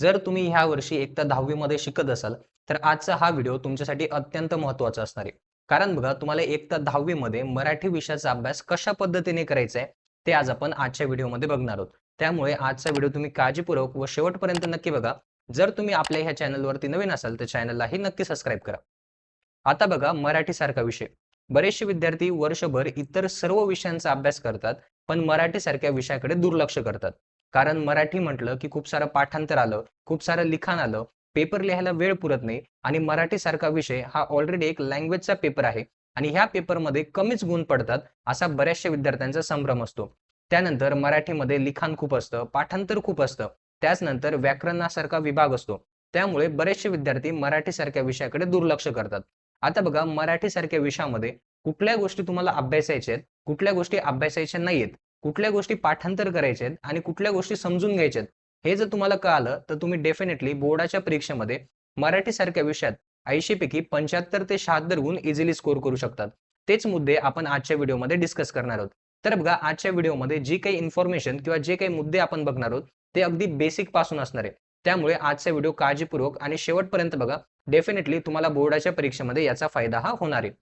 जर तुम्ही ह्या वर्षी एकदा दहावीमध्ये शिकत असाल तर आजचा हा व्हिडिओ तुमच्यासाठी अत्यंत महत्त्वाचा असणार आहे. कारण बघा तुम्हाला एकदा दहावीमध्ये मराठी विषयाचा अभ्यास कशा पद्धतीने करायचा आहे ते आज आपण आजच्या व्हिडिओमध्ये बघणार आहोत. त्यामुळे आजचा व्हिडिओ तुम्ही काळजीपूर्वक व शेवटपर्यंत नक्की बघा. जर तुम्ही आपल्या ह्या चॅनलवरती नवीन असाल तर चॅनललाही नक्की सबस्क्राईब करा. आता बघा मराठी सारखा विषय. बरेचसे विद्यार्थी वर्षभर इतर सर्व विषयांचा अभ्यास करतात पण मराठी सारख्या विषयाकडे दुर्लक्ष करतात. कारण मराठी म्हटलं की खूप सारं पाठांतर आलं खूप सारं लिखाण आलं पेपर लिहायला वेळ पुरत नाही आणि मराठी सारखा विषय हा ऑलरेडी एक लँग्वेजचा पेपर आहे आणि ह्या पेपरमध्ये कमीच गुण पडतात असा बऱ्याचशा विद्यार्थ्यांचा संभ्रम असतो. त्यानंतर मराठीमध्ये लिखाण खूप असतं पाठांतर खूप असतं त्याचनंतर व्याकरणासारखा विभाग असतो. त्यामुळे बरेचसे विद्यार्थी मराठी सारख्या विषयाकडे दुर्लक्ष करतात. आता बघा मराठी सारख्या विषयामध्ये कुठल्या गोष्टी तुम्हाला अभ्यासायच्या आहेत कुठल्या गोष्टी अभ्यासायच्या नाहीयेत कुठल्या गोष्टी पाठांतर करायच्या आहेत आणि कुठल्या गोष्टी समजून घ्यायच्या आहेत हे जर तुम्हाला कळालं तर तुम्ही डेफिनेटली बोर्डाच्या परीक्षेमध्ये मराठी सारख्या विषयात ऐंशी पैकी पंच्याहत्तर ते शहात्तर गुण इझिली स्कोर करू शकतात. तेच मुद्दे आपण आजच्या व्हिडिओमध्ये डिस्कस करणार आहोत. तर बघा आजच्या व्हिडिओमध्ये जी काही इन्फॉर्मेशन किंवा जे काही मुद्दे आपण बघणार आहोत ते अगदी बेसिकपासून असणार आहे. त्यामुळे आजचा व्हिडिओ काळजीपूर्वक आणि शेवटपर्यंत बघा डेफिनेटली तुम्हाला बोर्डाच्या परीक्षेमध्ये याचा फायदा हा होणार आहे.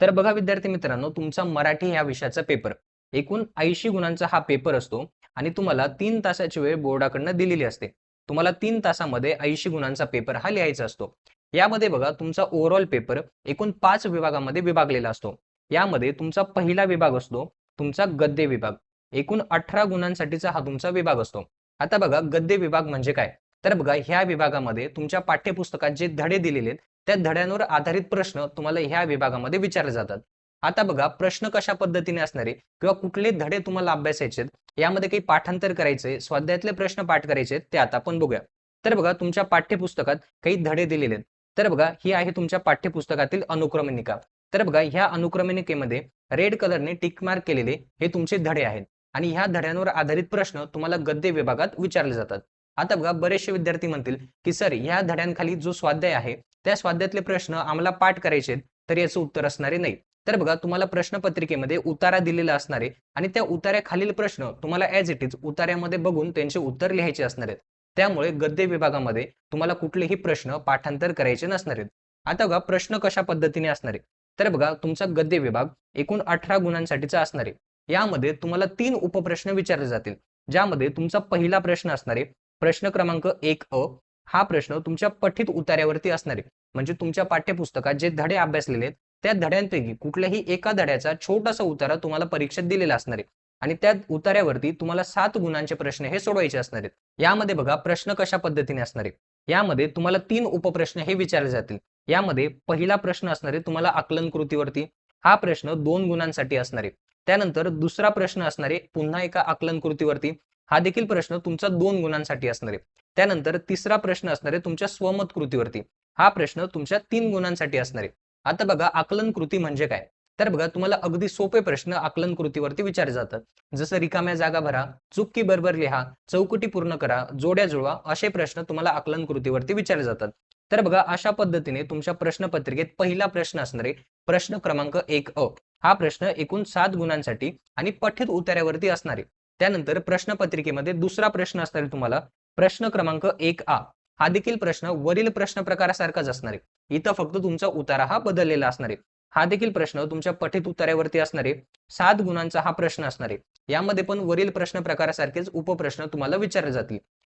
तर बघा विद्यार्थी मित्रांनो तुमचा मराठी या विषयाचा पेपर एकूण ऐंशी गुणांचा हा पेपर असतो आणि तुम्हाला तीन तासाची वेळ बोर्डाकडनं दिलेली असते. तुम्हाला तीन तासामध्ये ऐंशी गुणांचा पेपर हा लिहायचा असतो. यामध्ये बघा तुमचा ओव्हरऑल पेपर एकूण पाच विभागामध्ये विभागलेला असतो. यामध्ये तुमचा पहिला विभाग असतो तुमचा गद्य विभाग. एकूण अठरा गुणांसाठीचा हा तुमचा विभाग असतो. आता बघा गद्य विभाग म्हणजे काय? तर बघा ह्या विभागामध्ये तुमच्या पाठ्यपुस्तकात जे धडे दिलेले आहेत त्या धड्यांवर आधारित प्रश्न तुम्हाला ह्या विभागामध्ये विचारले जातात. आता बघा प्रश्न कशा पद्धतीने असणारे किंवा कुठले धडे तुम्हाला अभ्यासायचे यामध्ये काही पाठांतर करायचे स्वाध्यायातले प्रश्न पाठ करायचे ते आता आपण बघूया. तर बघा तुमच्या पाठ्यपुस्तकात काही धडे दिलेले आहेत. तर बघा ही आहे तुमच्या पाठ्यपुस्तकातील अनुक्रमणिका तर बघा ह्या अनुक्रमणिकेमध्ये रेड कलरने टिक मार्क केलेले हे तुमचे धडे आहेत. आणि ह्या धड्यांवर आधारित प्रश्न तुम्हाला गद्य विभागात विचारले जातात. आता बघा बरेचसे विद्यार्थी म्हणतील की सर ह्या धड्यांखाली जो स्वाध्याय आहे त्या स्वाध्यायातले प्रश्न आम्हाला पाठ करायचे तर याचं उत्तर असणारे नाही. तर बघा तुम्हाला प्रश्नपत्रिकेमध्ये उतारा दिलेला असणार आहे आणि त्या उतार्याखालील प्रश्न तुम्हाला ऍज इट इज उतार्यामध्ये बघून त्यांचे उत्तर लिहायचे असणार आहेत. त्यामुळे गद्य विभागामध्ये तुम्हाला कुठलेही प्रश्न पाठांतर करायचे नसणार आहेत. आता बघा प्रश्न कशा पद्धतीने असणार आहे तर बघा तुमचा गद्य विभाग एकूण अठरा गुणांसाठीचा असणार आहे. यामध्ये तुम्हाला तीन उपप्रश्न विचारले जातील ज्यामध्ये तुमचा पहिला प्रश्न असणार आहे प्रश्न क्रमांक एक अ. हा प्रश्न तुमच्या पठित उतार्यावरती असणार आहे. म्हणजे तुमच्या पाठ्यपुस्तकात जे धडे अभ्यासलेले आहेत त्या धड्यांपैकी कुठल्याही एका धड्याचा छोटासा उतारा तुम्हाला परीक्षेत दिलेला असणार आहे. आणि त्या उतार्यावरती तुम्हाला सात गुणांचे प्रश्न हे सोडवायचे असणार आहेत. यामध्ये बघा प्रश्न कशा पद्धतीने असणार आहे यामध्ये तुम्हाला तीन उपप्रश्न हे विचारले जातील. यामध्ये पहिला प्रश्न असणार आहे तुम्हाला आकलन कृतीवरती हा प्रश्न दोन गुणांसाठी असणार आहे. त्यानंतर दुसरा प्रश्न असणार आहे पुन्हा एका आकलन कृतीवरती हा देखील प्रश्न तुमचा दोन गुणांसाठी असणार आहे. त्यानंतर तिसरा प्रश्न असणार आहे तुमच्या स्वमत कृतीवरती हा प्रश्न तुमच्या तीन गुणांसाठी असणार आहे. आता बघा आकलन कृती म्हणजे काय? तर बघा तुम्हाला अगदी सोपे प्रश्न आकलन कृतीवरती विचारले जातात. जसं रिकाम्या जागा भरा चुकी बरोबर लिहा चौकटी पूर्ण करा जोड्या जुळवा असे प्रश्न तुम्हाला आकलन कृतीवरती विचारले जातात. तर बघा अशा पद्धतीने तुमच्या प्रश्नपत्रिकेत पहिला प्रश्न असणारे प्रश्न क्रमांक एक अ हा प्रश्न एकूण सात गुणांसाठी आणि पठित उतार्यावरती असणारे. त्यानंतर प्रश्नपत्रिकेमध्ये दुसरा प्रश्न असणारे तुम्हाला प्रश्न क्रमांक एक आ हा देखील प्रश्न वरील प्रश्न प्रकारासारखाच असणार आहे. इथं फक्त तुमचा उतारा हा बदललेला असणार आहे. हा देखील प्रश्न तुमच्या पठित उतार्यावरती असणार आहे. सात गुणांचा हा प्रश्न असणार आहे. यामध्ये पण वरील प्रश्न प्रकारासारखेच उपप्रश्न तुम्हाला विचारले जातील.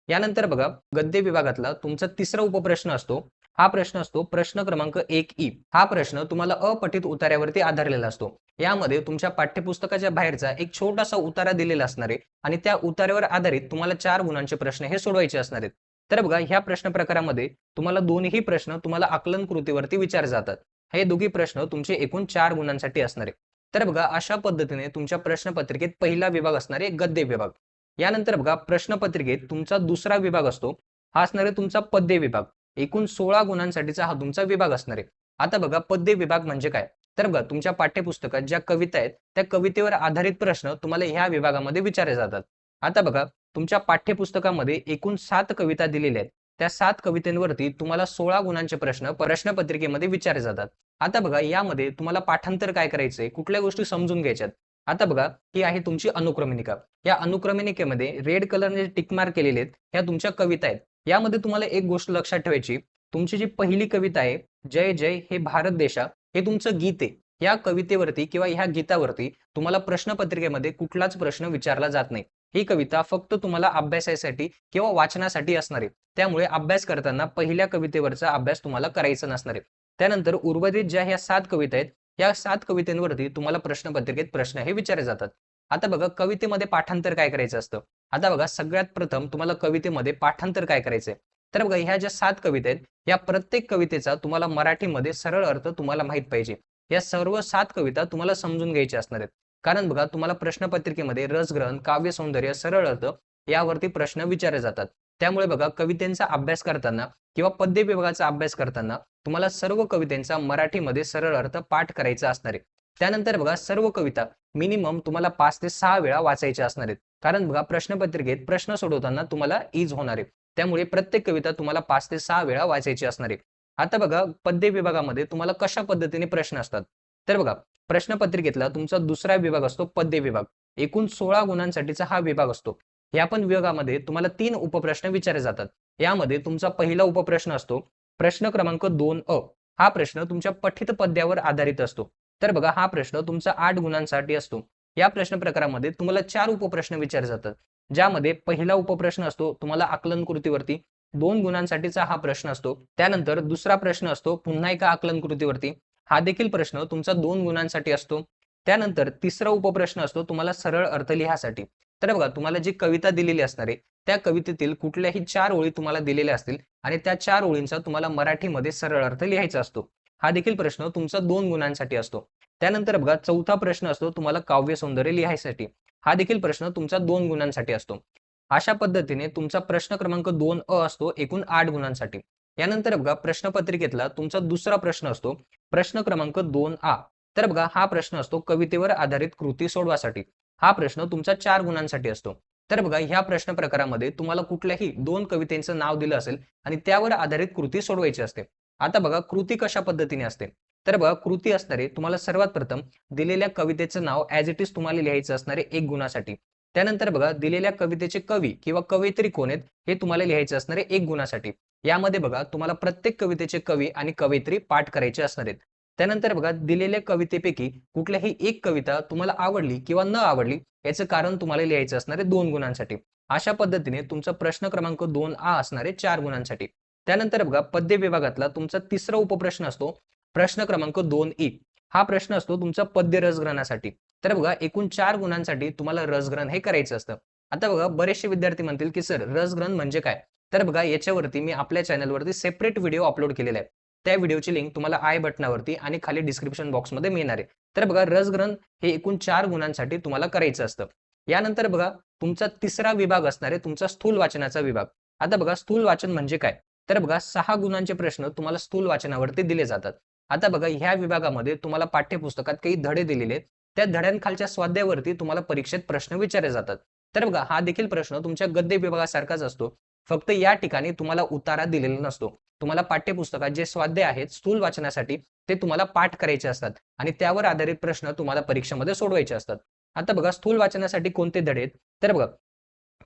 यानंतर बघा गद्य विभागातला तुमचा तिसरा उपप्रश्न असतो. हा प्रश्न असतो प्रश्न क्रमांक एक ई. हा प्रश्न तुम्हाला अपठित उतार्यावरती आधारलेला असतो. यामध्ये तुमच्या पाठ्यपुस्तकाच्या बाहेरचा एक छोटासा उतारा दिलेला असणार आहे. आणि त्या उतार्यावर आधारित तुम्हाला चार गुणांचे प्रश्न हे सोडवायचे असणार आहेत. तर बघा ह्या प्रश्न प्रकारामध्ये तुम्हाला दोन्ही प्रश्न तुम्हाला आकलन कृतीवरती विचार जातात. हे दोघी प्रश्न तुमचे एकूण चार गुणांसाठी असणार आहे तर बघा अशा पद्धतीने तुमच्या प्रश्नपत्रिकेत पहिला विभाग असणारे गद्य विभाग. यानंतर बघा प्रश्नपत्रिकेत तुमचा दुसरा विभाग असतो. हा असणार आहे तुमचा पद्य विभाग. एकूण सोळा गुणांसाठीचा हा तुमचा विभाग असणार आहे. आता बघा पद्य विभाग म्हणजे काय? तर बघा तुमच्या पाठ्यपुस्तकात ज्या कविता आहेत त्या कवितेवर आधारित प्रश्न तुम्हाला ह्या विभागामध्ये विचारले जातात. आता बघा तुमच्या पाठ्यपुस्तकामध्ये एकूण सात कविता दिलेल्या आहेत. त्या सात कवितेंवरती तुम्हाला सोळा गुणांचे प्रश्न प्रश्नपत्रिकेमध्ये विचारले जातात. आता बघा यामध्ये तुम्हाला पाठांतर काय करायचंय? कुठल्या गोष्टी समजून घ्यायच्यात? आता बघा ही आहे तुमची अनुक्रमणिका या अनुक्रमणिकेमध्ये रेड कलरने टिकमार्क केलेले आहेत. ह्या तुमच्या कविता आहेत. यामध्ये तुम्हाला एक गोष्ट लक्षात ठेवायची. तुमची जी पहिली कविता आहे जय जय हे भारत देशा हे तुमचं गीत आहे. या कवितेवरती किंवा ह्या गीतावरती तुम्हाला प्रश्नपत्रिकेमध्ये कुठलाच प्रश्न विचारला जात नाही. ही कविता फक्त तुम्हाला अभ्यासासाठी किंवा वाचनासाठी असणार आहे. त्यामुळे अभ्यास करताना पहिल्या कवितेवरचा अभ्यास तुम्हाला करायचा नसणार आहे. त्यानंतर उर्वरित ज्या ह्या सात कविता आहेत या सात कवितेंवरती तुम्हाला प्रश्नपत्रिकेत प्रश्न हे विचारले जातात. आता बघा कवितेमध्ये पाठांतर काय करायचं असतं? आता बघा सगळ्यात प्रथम तुम्हाला कवितेमध्ये पाठांतर काय करायचंय? तर बघा ह्या ज्या सात कविता आहेत या प्रत्येक कवितेचा तुम्हाला मराठीमध्ये सरळ अर्थ तुम्हाला माहीत पाहिजे. या सर्व सात कविता तुम्हाला समजून घ्यायच्या असणार आहेत. कारण बघा तुम्हाला प्रश्नपत्रिकेमध्ये रसग्रहण काव्य सौंदर्य सरळ अर्थ यावरती प्रश्न विचारले जातात. त्यामुळे बघा कवितेचा अभ्यास करताना किंवा पद्य विभागाचा अभ्यास करताना तुम्हाला सर्व कवितेचा मराठीमध्ये सरळ अर्थ पाठ करायचा असणार आहे. त्यानंतर बघा सर्व कविता मिनिमम तुम्हाला पाच ते सहा वेळा वाचायच्या असणार आहेत. कारण बघा प्रश्नपत्रिकेत प्रश्न सोडवताना तुम्हाला इज होणार आहे. त्यामुळे प्रत्येक कविता तुम्हाला पाच ते सहा वेळा वाचायची असणार आहे. आता बघा पद्य विभागामध्ये तुम्हाला कशा पद्धतीने प्रश्न असतात? तर बघा प्रश्नपत्रिकेतला तुमचा दुसरा विभाग असतो पद्य विभाग. एकूण सोळा गुणांसाठीचा हा विभाग असतो. या पण विभागामध्ये तुम्हाला तीन उपप्रश्न विचारले जातात. यामध्ये तुमचा पहिला उपप्रश्न असतो प्रश्न क्रमांक दोन अ. हा प्रश्न तुमच्या पठित पद्यावर आधारित असतो. तर बघा हा प्रश्न तुमचा आठ गुणांसाठी असतो. या प्रश्न प्रकारामध्ये तुम्हाला चार उपप्रश्न विचारले जातात. ज्यामध्ये पहिला उपप्रश्न असतो तुम्हाला आकलन कृतीवरती. दोन गुणांसाठीचा हा प्रश्न असतो. त्यानंतर दुसरा प्रश्न असतो पुन्हा एका आकलन कृतीवरती हा देखील प्रश्न तुमचा दोन गुणांसाठी असतो. त्यानंतर तिसरा उपप्रश्न असतो तुम्हाला सरळ अर्थ लिहासाठी. तर बघा तुम्हाला जी कविता दिलेली असणार आहे त्या कवितेतील कुठल्याही चार ओळी तुम्हाला दिलेल्या असतील आणि त्या चार ओळींचा तुम्हाला मराठीमध्ये सरळ अर्थ लिहायचा असतो. हा देखील प्रश्न तुमचा दोन गुणांसाठी असतो. त्यानंतर बघा चौथा प्रश्न असतो तुम्हाला काव्य सौंदर्य लिहायसाठी. हा देखील प्रश्न तुमचा दोन गुणांसाठी असतो. अशा पद्धतीने तुमचा प्रश्न क्रमांक दोन अ असतो एकूण आठ गुणांसाठी. यानंतर बघा प्रश्नपत्रिकेतला तुमचा दुसरा प्रश्न असतो प्रश्न क्रमांक दोन आ. तर बघा हा प्रश्न असतो कवितेवर आधारित कृती सोडवासाठी. हा प्रश्न तुमचा चार गुणांसाठी असतो. तर बघा ह्या प्रश्न प्रकारामध्ये तुम्हाला कुठल्याही दोन कवितेचं नाव दिलं असेल आणि त्यावर आधारित कृती सोडवायची असते. आता बघा कृती कशा पद्धतीने असते? तर बघा कृती असणारे तुम्हाला सर्वात प्रथम दिलेल्या कवितेचं नाव ऍज इट इज तुम्हाला लिहायचं असणारे एक गुणासाठी. त्यानंतर बघा दिलेल्या कवितेचे कवी किंवा कवयित्री कोण आहेत हे तुम्हाला लिहायचे असणारे एक गुणासाठी. यामध्ये बघा तुम्हाला प्रत्येक कवितेचे कवी आणि कवयित्री पाठ करायचे असणार आहेत. त्यानंतर बघा दिलेल्या कवितेपैकी कुठल्याही एक कविता तुम्हाला आवडली किंवा न आवडली याचं कारण तुम्हाला लिहायचं असणारे दोन गुणांसाठी. अशा पद्धतीने तुमचा प्रश्न क्रमांक दोन आ असणारे चार गुणांसाठी. त्यानंतर बघा पद्य विभागातला तुमचा तिसरा उपप्रश्न असतो प्रश्न क्रमांक दोन ई. हा प्रश्न असतो तुमचा पद्य रसग्रहणासाठी. तर बघा एकूण चार गुणांसाठी तुम्हाला रसग्रहण हे करायचं असतं. आता बघा बरेचसे विद्यार्थी म्हणतील की सर रसग्रहण म्हणजे काय? तर बघा याच्यावरती मी आपल्या चॅनलवरती सेपरेट व्हिडिओ अपलोड केलेला आहे. त्या व्हिडिओची लिंक तुम्हाला आय बटनावरती आणि खाली डिस्क्रिप्शन बॉक्समध्ये मिळणार आहे. तर बघा रसग्रहण हे एकूण चार गुणांसाठी तुम्हाला करायचं असतं. यानंतर बघा तुमचा तिसरा विभाग असणार आहे तुमचा स्थूल वाचनाचा विभाग. आता बघा स्थूल वाचन म्हणजे काय? तर बघा सहा गुणांचे प्रश्न तुम्हाला स्थूल वाचनावरती दिले जातात. आता बघा ह्या विभागामध्ये तुम्हाला पाठ्यपुस्तकात काही धडे दिलेले आहेत. त्या धड्यांखालच्या स्वाध्यावरती तुम्हाला परीक्षेत प्रश्न विचारले जातात. तर बघा हा देखील प्रश्न तुमच्या गद्य विभागासारखाच असतो. फक्त या ठिकाणी तुम्हाला उतारा दिलेला नसतो. तुम्हाला पाठ्यपुस्तकात जे स्वाध्याय आहेत स्थूल वाचनासाठी ते तुम्हाला पाठ करायचे असतात. आणि त्यावर आधारित प्रश्न तुम्हाला परीक्षेमध्ये सोडवायचे असतात. आता बघा स्थूल वाचनासाठी कोणते धडे आहेत? तर बघा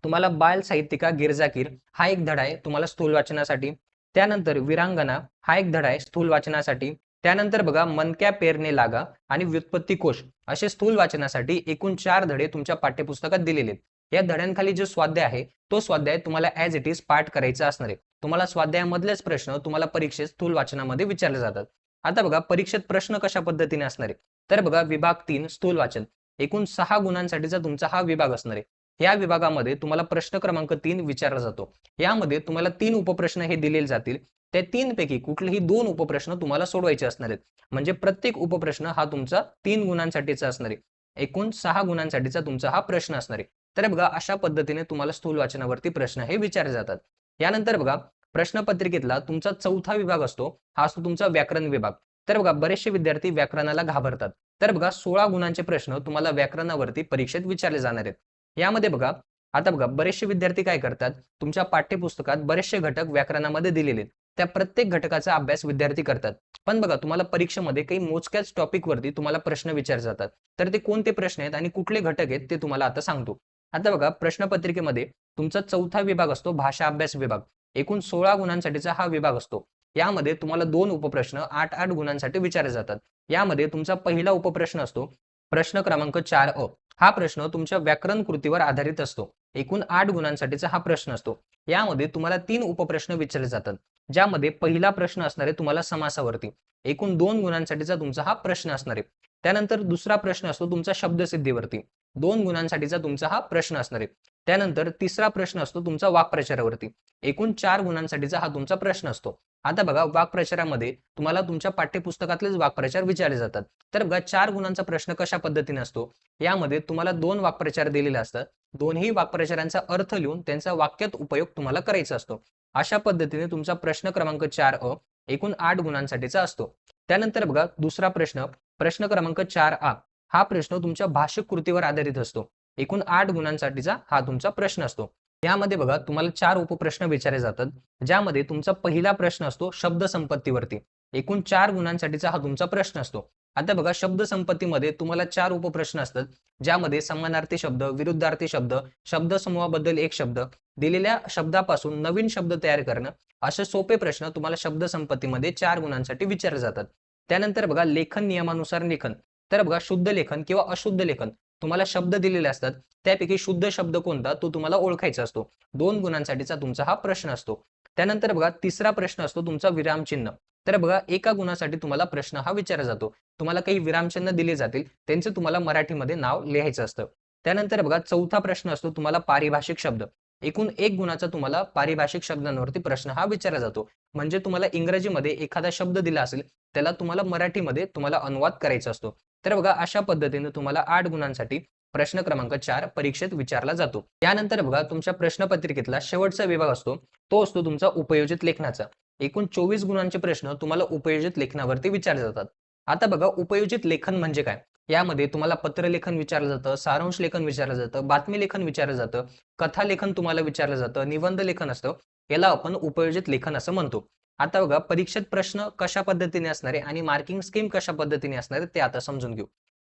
तुम्हाला बाल साहित्यिका गिरजाकीर हा एक धडा आहे तुम्हाला स्थूल वाचनासाठी. त्यानंतर विरांगना हा एक धडा आहे स्थूल वाचनासाठी. त्यानंतर बघा मनक्या पेरणे लागा आणि व्युत्पत्ती कोश असे स्थूल वाचनासाठी एकूण चार धडे तुमच्या पाठ्यपुस्तकात दिलेले आहेत. या धड्यांखाली जो स्वाध्याय आहे तो स्वाध्याय तुम्हाला ऍज इट इज पाठ करायचा असणार आहे. तुम्हाला स्वाध्यायामधलेच प्रश्न तुम्हाला परीक्षेत स्थूल वाचनामध्ये विचारले जातात. आता बघा परीक्षेत प्रश्न कशा पद्धतीने असणार आहे? तर बघा विभाग तीन स्थूल वाचन. एकूण सहा गुणांसाठीचा तुमचा हा विभाग असणार आहे. या विभागामध्ये तुम्हाला प्रश्न क्रमांक तीन विचारला जातो. यामध्ये तुम्हाला तीन उपप्रश्न हे दिलेले जातील. त्या तीन पैकी कुठलेही दोन उपप्रश्न तुम्हाला सोडवायचे असणार आहेत. म्हणजे प्रत्येक उपप्रश्न हा तुमचा तीन गुणांसाठीचा असणार आहे. एकूण सहा गुणांसाठीचा तुमचा हा प्रश्न असणार आहे. तर बघा अशा पद्धतीने तुम्हाला स्थूल वाचनावरती प्रश्न हे विचारले जातात. यानंतर बघा प्रश्नपत्रिकेतला तुमचा चौथा विभाग असतो हा असतो तुमचा व्याकरण विभाग. तर बघा बरेचसे विद्यार्थी व्याकरणाला घाबरतात. तर बघा सोळा गुणांचे प्रश्न तुम्हाला व्याकरणावरती परीक्षेत विचारले जाणार आहेत. यामध्ये बघा आता बघा बरेचसे विद्यार्थी काय करतात? तुमच्या पाठ्यपुस्तकात बरेचसे घटक व्याकरणामध्ये दिलेले आहेत. त्या प्रत्येक घटकाचा अभ्यास विद्यार्थी करतात. पण बघा तुम्हाला परीक्षेमध्ये काही मोजक्याच टॉपिक वरती तुम्हाला प्रश्न विचार जातात. तर ते कोणते प्रश्न आहेत आणि कुठले घटक आहेत ते तुम्हाला आता सांगतो. आता बघा प्रश्नपत्रिकेमध्ये तुमचा चौथा विभाग असतो भाषा अभ्यास विभाग. एकूण सोळा गुणांसाठीचा हा विभाग असतो. यामध्ये तुम्हाला दोन उपप्रश्न आठ आठ गुणांसाठी विचारले जातात. यामध्ये तुमचा पहिला उपप्रश्न असतो प्रश्न क्रमांक चार अ. हा प्रश्न तुमच्या व्याकरण कृतीवर आधारित असतो. एकूण आठ गुणांसाठीचा हा प्रश्न असतो. यामध्ये तुम्हाला तीन उपप्रश्न विचारले जातात. ज्यामध्ये पहिला प्रश्न असणार आहे तुम्हाला समासावरती. एकूण दोन गुणांसाठीचा तुमचा हा प्रश्न असणार आहे. त्यानंतर दुसरा प्रश्न असतो तुमचा शब्दसिद्धीवरती. दोन गुणांसाठीचा तुमचा हा प्रश्न असणार आहे. त्यानंतर तिसरा प्रश्न असतो तुमचा वाक्प्रचारावरती. एकूण चार गुणांसाठीचा हा तुमचा प्रश्न असतो. आता बघा वाक्प्रचारामध्ये तुम्हाला तुमच्या पाठ्यपुस्तकातलेच वाक्प्रचार विचारले जातात. तर बघा चार गुणांचा प्रश्न कशा पद्धतीने असतो? यामध्ये तुम्हाला दोन वाक्प्रचार दिलेले असतात. दोन्ही वाक्प्रचारांचा अर्थ लिहून त्यांचा वाक्यात उपयोग तुम्हाला करायचा असतो. अशा पद्धतीने तुमचा प्रश्न क्रमांक चार अ एकूण आठ गुणांसाठीचा असतो. त्यानंतर बघा दुसरा प्रश्न प्रश्न क्रमांक चार आ हा प्रश्न तुमच्या भाषिक कृतीवर आधारित असतो. एकूण आठ गुणांसाठीचा हा तुमचा प्रश्न असतो. यामध्ये बघा तुम्हाला चार उपप्रश्न विचारले जातात ज्यामध्ये तुमचा पहिला प्रश्न असतो शब्द संपत्तीवरती एकूण चार गुणांसाठीचा हा तुमचा प्रश्न असतो. आता बघा शब्द संपत्तीमध्ये तुम्हाला चार उपप्रश्न असतात. ज्यामध्ये समानार्थी शब्द विरुद्धार्थी शब्द शब्द समूहाबद्दल एक शब्द दिलेल्या शब्दापासून नवीन शब्द तयार करणं असे सोपे प्रश्न तुम्हाला शब्द संपत्तीमध्ये चार गुणांसाठी विचारले जातात. त्यानंतर बघा लेखन नियमानुसार लेखन. तर बघा शुद्ध लेखन किंवा अशुद्ध लेखन. तुम्हाला शब्द दिलेले असतात. त्यापैकी शुद्ध शब्द कोणता? तो तुम्हाला ओळखायचा असतो. दोन गुणांसाठीचा तुमचा हा प्रश्न असतो. त्यानंतर बघा तिसरा प्रश्न असतो तुमचा विरामचिन्ह. तर बघा एका गुणासाठी तुम्हाला प्रश्न हा विचारला जातो. तुम्हाला काही विरामचिन्ह दिले जातील त्यांचं तुम्हाला मराठीमध्ये नाव लिहायचं असतं. त्यानंतर बघा चौथा प्रश्न असतो तुम्हाला पारिभाषिक शब्द. एकूण एक गुणाचा तुम्हाला पारिभाषिक शब्दांवरती प्रश्न हा विचारला जातो. म्हणजे तुम्हाला इंग्रजीमध्ये एखादा शब्द दिला असेल त्याला तुम्हाला मराठीमध्ये तुम्हाला अनुवाद करायचा असतो. तर बघा अशा पद्धतीने तुम्हाला आठ गुणांसाठी प्रश्न क्रमांक चार परीक्षेत विचारला जातो. त्यानंतर बघा तुमच्या प्रश्नपत्रिकेतला शेवटचा विभाग असतो. तो असतो तुमचा उपयोजित लेखनाचा. एकूण चोवीस गुणांचे प्रश्न तुम्हाला उपयोजित लेखनावरती विचारले जातात. आता बघा उपयोजित लेखन म्हणजे काय? यामध्ये तुम्हाला पत्रलेखन विचारलं जातं सारांश लेखन विचारलं जातं बातमी लेखन विचारलं जातं कथा लेखन तुम्हाला विचारलं जातं निबंध लेखन असतं. याला आपण उपयोजित लेखन असं म्हणतो. आता बघा परीक्षेत प्रश्न कशा पद्धतीने असणारे आणि मार्किंग स्कीम कशा पद्धतीने असणार ते आता समजून घेऊ.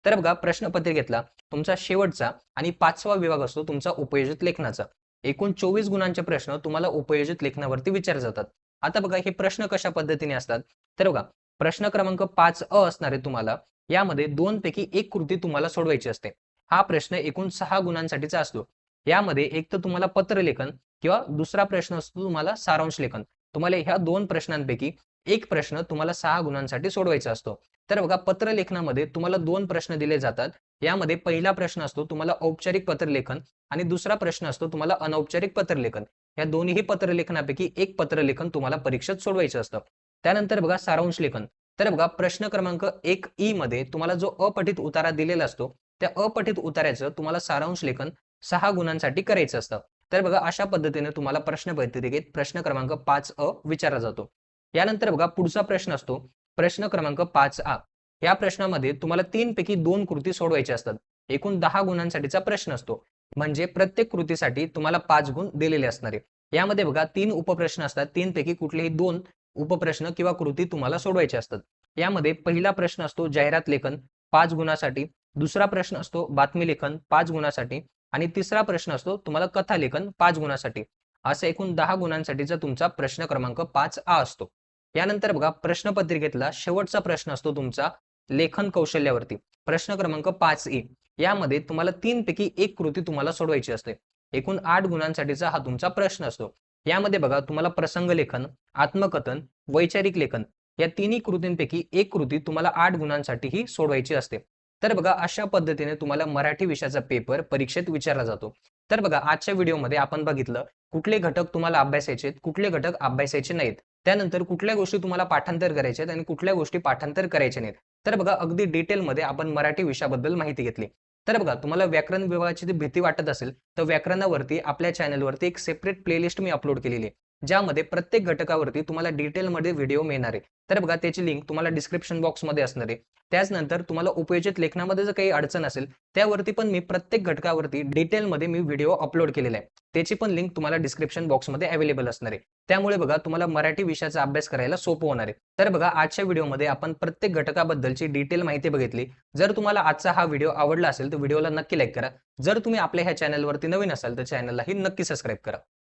तर बघा प्रश्नपत्रिकेतला तुमचा शेवटचा आणि पाचवा विभाग असतो तुमचा उपयोजित लेखनाचा. एकूण चोवीस गुणांचे प्रश्न तुम्हाला उपयोजित लेखनावरती विचारले जातात. आता बघा हे प्रश्न कशा पद्धतीने असतात? तर बघा प्रश्न क्रमांक पाच अ असणार आहे तुम्हाला. यामध्ये दोन पैकी एक कृती तुम्हाला सोडवायची असते. हा प्रश्न एकूण सहा गुणांसाठीचा असतो. यामध्ये एक तर तुम्हाला पत्रलेखन किंवा दुसरा प्रश्न असतो तुम्हाला सारांश लेखन. तुम्हाला ह्या दोन प्रश्नांपैकी एक प्रश्न तुम्हाला सहा गुणांसाठी सोडवायचा असतो. तर बघा पत्रलेखनामध्ये तुम्हाला दोन प्रश्न दिले जातात. यामध्ये पहिला प्रश्न असतो तुम्हाला औपचारिक पत्रलेखन आणि दुसरा प्रश्न असतो तुम्हाला अनौपचारिक पत्रलेखन. या दोन्ही पत्रलेखनापैकी एक पत्रलेखन तुम्हाला परीक्षेत सोडवायचं असतं. त्यानंतर बघा सारांश लेखन. तर बघा प्रश्न क्रमांक एक ई मध्ये तुम्हाला जो अपठित उतारा दिलेला असतो त्या अपठित उतार्याचं तुम्हाला सारांश लेखन सहा गुणांसाठी करायचं असतं. तर बघा अशा पद्धतीने तुम्हाला प्रश्न पत्रिकेत प्रश्न क्रमांक पाच अ विचारला जातो. यानंतर बघा पुढचा प्रश्न असतो. प्रश्न क्रमांक पाच आ. या प्रश्नामध्ये तुम्हाला तीन पैकी दोन कृती सोडवायच्या असतात. एकूण दहा गुणांसाठीचा प्रश्न असतो. म्हणजे प्रत्येक कृतीसाठी तुम्हाला पाच गुण दिलेले असणार आहे यामध्ये बघा तीन उपप्रश्न असतात. तीन पैकी कुठलेही दोन उपप्रश्न किंवा कृती तुम्हाला सोडवायचे असतात. यामध्ये पहिला प्रश्न असतो जाहिरात लेखन पाच गुणासाठी. दुसरा प्रश्न असतो बातमी लेखन पाच गुणासाठी. आणि तिसरा प्रश्न असतो तुम्हाला कथा लेखन पाच गुणासाठी. असं एकूण दहा गुणांसाठीचा तुमचा प्रश्न क्रमांक पाच आ असतो. यानंतर बघा प्रश्नपत्रिकेतला शेवटचा प्रश्न असतो तुमचा लेखन कौशल्यावरती. प्रश्न क्रमांक पाच ई यामध्ये तुम्हाला तीन पैकी एक कृती तुम्हाला सोडवायची असते. एकूण आठ गुणांसाठीचा हा तुमचा प्रश्न असतो. यामध्ये बघा तुम्हाला प्रसंग लेखन आत्मकथन वैचारिक लेखन या तिन्ही कृतींपैकी एक कृती तुम्हाला आठ गुणांसाठीही सोडवायची असते. तर बघा अशा पद्धतीने तुम्हाला मराठी विषयाचा पेपर परीक्षेत विचारला जातो. तर बघा आजच्या व्हिडिओमध्ये आपण बघितलं कुठले घटक तुम्हाला अभ्यासायचे कुठले घटक अभ्यासायचे नाहीत. त्यानंतर कुठल्या गोष्टी तुम्हाला पाठांतर करायच्या आहेत आणि कुठल्या गोष्टी पाठांतर करायचे नाहीत. तर बघा अगदी डिटेलमध्ये आपण मराठी विषयाबद्दल माहिती घेतली. तर बघा तुम्हाला व्याकरण विभागाची भीती वाटत असेल तर व्याकरणावरती आपल्या चॅनलवरती एक सेपरेट प्लेलिस्ट मी अपलोड केलेली आहे. ज्यामध्ये प्रत्येक घटकावरती तुम्हाला डिटेलमध्ये व्हिडिओ मिळणार आहे. तर बघा त्याची लिंक तुम्हाला डिस्क्रिप्शन बॉक्समध्ये असणार आहे. त्याचनंतर तुम्हाला उपयोजित लेखनामध्ये जर काही अडचण असेल त्यावरती पण मी प्रत्येक घटकावरती डिटेलमध्ये मी व्हिडिओ अपलोड केलेला आहे. त्याची पण लिंक तुम्हाला डिस्क्रिप्शन बॉक्समध्ये अवेलेबल असणार आहे. त्यामुळे बघा तुम्हाला मराठी विषयाचा अभ्यास करायला सोपं होणार आहे. तर बघा आजच्या व्हिडिओमध्ये आपण प्रत्येक घटकाबद्दलची डिटेल माहिती बघितली. जर तुम्हाला आजचा हा व्हिडिओ आवडला असेल तर व्हिडिओला नक्की लाईक करा. जर तुम्ही आपल्या ह्या चॅनलवरती नवीन असाल तर चॅनललाही नक्की सबस्क्राईब करा.